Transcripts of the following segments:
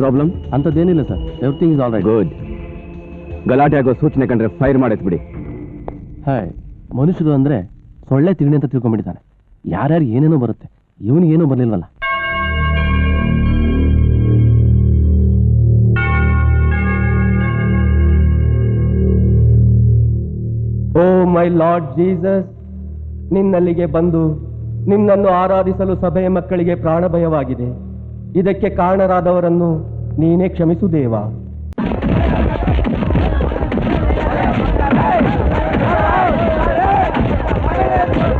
Problem ಅಂಥದ್ದೇನಿಲ್ಲ sir. Everything is all right good ಗಲಾಟೆ ಆಗೋ ಸೂಚನೆ ಕಂಡ್ರೆ ಫೈರ್ ಮಾಡೈತ್ ಬಿಡಿ. ಹಾಯ್ ಮನುಷ್ಯರು ಅಂದ್ರೆ ಸೊಳ್ಳೆ ತಿಂಡಿ ಅಂತ ತಿಳ್ಕೊಂಡ್ಬಿಟ್ಟಿದ್ದಾನೆ. ಯಾರ್ಯಾರು ಏನೇನೋ ಬರುತ್ತೆ ಇವನಿಗೆ ಏನೋ ಬರಲಿಲ್ವಲ್ಲ. ಓ ಮೈ ಲಾರ್ಡ್ ಜೀಸಸ್ ನಿನ್ನಲ್ಲಿಗೆ ಬಂದು ನಿನ್ನನ್ನು ಆರಾಧಿಸಲು ಸಭೆಯ ಮಕ್ಕಳಿಗೆ ಪ್ರಾಣಭಯವಾಗಿದೆ. ಇದಕ್ಕೆ ಕಾರಣರಾದವರನ್ನು ನೀನೇ ಕ್ಷಮಿಸು ದೇವ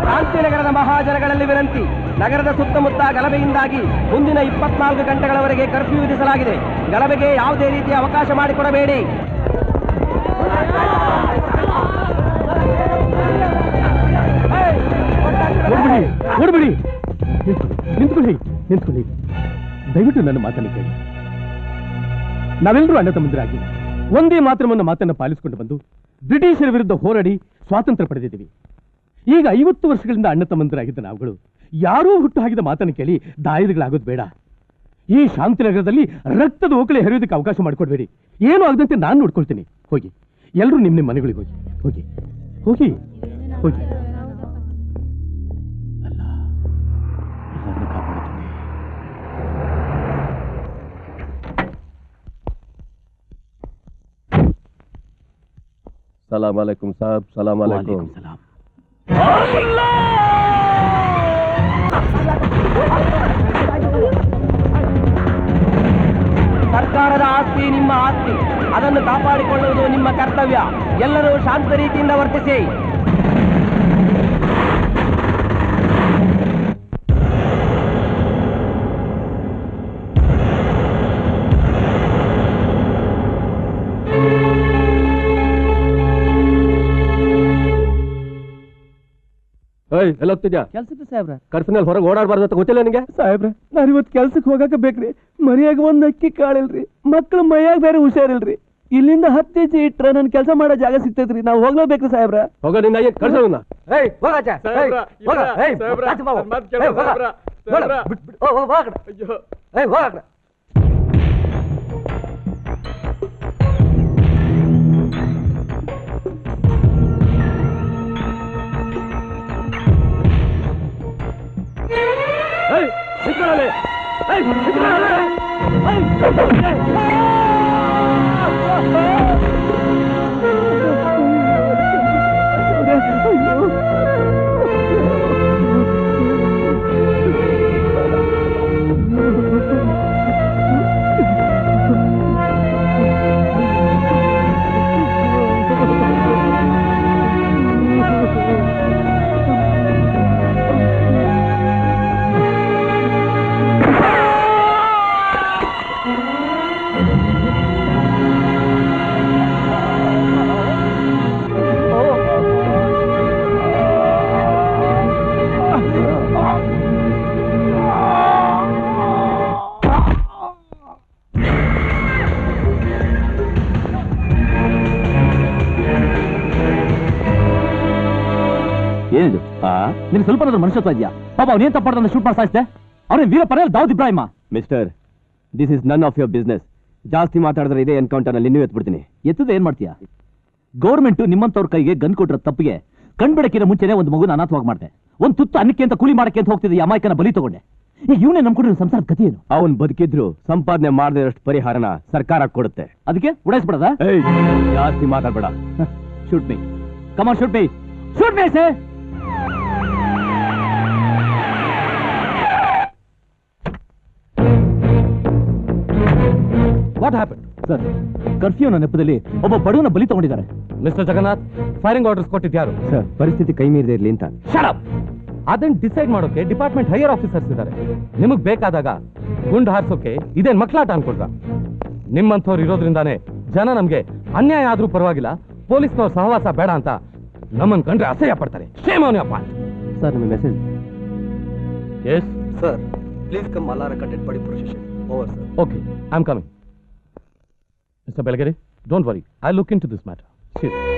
ಶಾಂತಿನಗರದ ಮಹಾಜನಗಳಲ್ಲಿ ವಿನಂತಿ ನಗರದ ಸುತ್ತಮುತ್ತ ಗಲಭೆಯಿಂದಾಗಿ ಮುಂದಿನ ಇಪ್ಪತ್ನಾಲ್ಕು ಗಂಟೆಗಳವರೆಗೆ ಕರ್ಫ್ಯೂ ವಿಧಿಸಲಾಗಿದೆ. ಗಲಭೆಗೆ ಯಾವುದೇ ರೀತಿಯ ಅವಕಾಶ ಮಾಡಿಕೊಡಬೇಡಿ. ನಿಂತ್ಕೊಳ್ಳಿ ನಿಂತ್ಕೊಳ್ಳಿ. ದಯವಿಟ್ಟು ನನ್ನ ಮಾತನ್ನು ಕೇಳಿ. ನಾವೆಲ್ಲರೂ ಅಣ್ಣ ತಮ್ಮಂದಿರಾಗಿ ಒಂದೇ ಮಾತ್ರವನ್ನು ಮಾತನ್ನು ಪಾಲಿಸಿಕೊಂಡು ಬಂದು ಬ್ರಿಟಿಷರ ವಿರುದ್ಧ ಹೋರಾಡಿ ಸ್ವಾತಂತ್ರ್ಯ ಪಡೆದಿದ್ದೀವಿ. ಈಗ ಐವತ್ತು ವರ್ಷಗಳಿಂದ ಅಣ್ಣ ತಮ್ಮಂದಿರಾಗಿದ್ದ ನಾವುಗಳು ಯಾರೂ ಹುಟ್ಟು ಹಾಕಿದ ಮಾತನ್ನು ಕೇಳಿ ದಾಯದಗಳಾಗೋದು ಬೇಡ. ಈ ಶಾಂತಿನಗರದಲ್ಲಿ ರಕ್ತದ ಓಕಳಿ ಹರಿಯೋದಕ್ಕೆ ಅವಕಾಶ ಮಾಡಿಕೊಡ್ಬೇಡಿ. ಏನೂ ಆಗದಂತೆ ನಾನು ನೋಡ್ಕೊಳ್ತೀನಿ. ಹೋಗಿ. ಎಲ್ಲರೂ ನಿಮ್ಮ ನಿಮ್ಮ ಮನೆಗಳಿಗೆ ಹೋಗಿ. ಹೋಗಿ. ಹೋಗಿ. ಹೋಗಿ. ಸಲಾಮ್ ಅಲೈಕುಂ ಸಾಬ್ ಸಲಾಮ್ ಅಲೈಕುಂ ವಾಲೇಕುಂ ಸರ್ಕಾರದ ಆಸ್ತಿ ನಿಮ್ಮ ಆಸ್ತಿ. ಅದನ್ನು ಕಾಪಾಡಿಕೊಳ್ಳುವುದು ನಿಮ್ಮ ಕರ್ತವ್ಯ. ಎಲ್ಲರೂ ಶಾಂತ ರೀತಿಯಿಂದ ವರ್ತಿಸಿ. ಏಯ್ ಎಲ್ಲ ಹೋಗ್ತಿದ್ಯಾ ಕೆಲ್ಸಕ್ಕೆ ಸಾಹೇಬ್ರ. ಕರ್ಸಿನಲ್ಲಿ ಹೊರಗೆ ಓಡಾಡಬಾರ್ದು ಅಂತ ಗೊತ್ತಿಲ್ಲ ನಿನಗೆ? ಸಾಹೇಬ್ರ ನಾನು ಇವತ್ತು ಕೆಲ್ಸಕ್ಕೆ ಹೋಗಾಕ ಬೇಕ್ರಿ. ಮನೆಯಾಗ ಒಂದ್ ಅಕ್ಕಿ ಕಾಳಿಲ್ರಿ. ಮಕ್ಕಳು ಮೈಯಾಗ ಬೇರೆ ಹುಷಾರಿಲ್ರಿ. ಇಲ್ಲಿಂದ ಹತ್ತು ಇಟ್ರ ಇಟ್ರೆ ನನ್ ಕೆಲಸ ಮಾಡೋ ಜಾಗ ಸಿಗ್ತೈತ್ರಿ. ನಾವು ಹೋಗ್ಲೇಬೇಕ್ರಿ ಸಾಹೇಬ್ರ. ಹೋಗ ನಿನ್ನ ಏನ್ ಕಳ್ಸೋಣ ಏಯ್ ಹೋಗ ಏಯ್ ಸಾಹೇಬ್ರ, ಆಚೆ ಬಾ ಹೋಗು. ನನ್ ಮಾತ್ ಕೇಳು, ಏಯ್, ಹೋಗ. ಹೋಗ, ಬಿಟ್, ಬಿಟ್. ಓ, ಹೋಗ್, ಹೋಗ್. ಆ ಕಡೆ. ಅಯ್ಯೋ. ಏಯ್ ಹೋಗ ಆ ಕಡೆ. ಏಯ್, ಏನಿದು? ನಿನ್ ಸ್ವಲ್ಪ ಮನುಷ್ಯತ್ವ ಇದೆಯಾ? ಪಾಪ ಅವನೇನ್ ತಪ್ಪಾಡ್ದ ಶೂಟ್ ಮಾಡ್ತಾ ಅವ್ನ ವೀರ Parel Dawood ಇಬ್ರಾಹಿಮ? Mister this is none of your business ಜಾಸ್ತಿ ಮಾತಾಡಿದ್ರೆ ಇದೇ ಎನ್ಕೌಂಟರ್ನಲ್ಲಿ ಇನ್ನೂ ಎತ್ಬಿಡ್ತೀನಿ. ಎತ್ತದ ಏನ್ ಮಾಡ್ತೀಯಾ? ಗೌರ್ಮೆಂಟ್ ನಿಮ್ಮಂತವ್ರ ಕೈಗೆ ಗನ್ ಕೊಟ್ಟಿರೋ ತಪ್ಪಿಗೆ ಕಣ್ಬಿಡಕ್ಕಿನ ಮುಂಚೆನೆ ಒಂದು ಮಗುನ ಅನಾಥವಾಗಿ ಮಾಡಿದೆ. ಒಂದು ತುತ್ತು ಅನ್ನಕ್ಕೆ ಅಂತ ಕೂಲಿ ಮಾಡಕ್ಕೆ ಅಂತ ಹೋಗ್ತಿದ್ದೆ ಅಮಾಯಕನ ಬಲಿ ತಗೊಂಡೆ. ಈ ಇವನೇ ನಮ್ಕೊಂಡಿರೋ ಸಂಸಾರದ ಗತಿ ಏನು? ಅವನ್ ಬದುಕಿದ್ರು ಸಂಪಾದನೆ ಮಾಡದೇ ಇರೋಷ್ಟು ಪರಿಹಾರನ ಸರ್ಕಾರ ಕೊಡುತ್ತೆ. ಅದಕ್ಕೆ ಉಡಾಯಿಸ್ಬಿಡದ? ಜಾಸ್ತಿ ಮಾತಾಡ್ಬೇಡ. Shoot me come on shoot me shoot me say what happen sir ಕರ್ಫ್ಯೂನ ನೆಪದಲ್ಲಿ ಒಬ್ಬ ಬಡವನ ಬಲಿ ತಗೊಂಡಿದ್ದಾರೆ. ಮಿಸ್ಟರ್ ಜಗನ್ನಾಥ್ ಫೈರಿಂಗ್ ಆರ್ಡರ್ಸ್ ಕೊಟ್ಟಿದ್ಯಾರು ಸರ್ ಪರಿಸ್ಥಿತಿ ಕೈ ಮೀರಿದೆ ಇರಲಿ ಅಂತ. ಶಡಪ್ ಅದನ್ನ ಡಿಸೈಡ್ ಮಾಡೋಕೆ ಡಿಪಾರ್ಟ್ಮೆಂಟ್ ಹೈಯರ್ ಆಫೀಸರ್ಸ್ ಇದ್ದಾರೆ. ನಿಮಗೆ ಬೇಕಾದಾಗ ಗುಂಡು ಹಾರಿಸೋಕೆ ಇದೇನ್ ಮಕ್ಕಳಾಟ ಅನ್ಕೊಳ್ರ? ನಿಮ್ಮಂಥವ್ರು ಇರೋದ್ರಿಂದಾನೆ ಜನ ನಮ್ಗೆ ಅನ್ಯಾಯ ಆದ್ರೂ ಪರವಾಗಿಲ್ಲ ಪೊಲೀಸ್ನವ್ರ ಸಹವಾಸ ಬೇಡ ಅಂತ ನಮ್ಮನ್ನು ಕಂಡ್ರೆ ಅಸಹ್ಯ ಪಡ್ತಾರೆ. ಶೇಮ್ ಅವನಿ ಅಪ್ಪ ಸರ್ ನಿಮ್ಮ message yes sir please come Alara content ಪಡಿ procession over sir okay I am coming Mr. Belgare, don't worry. I'll look into this matter. Seriously.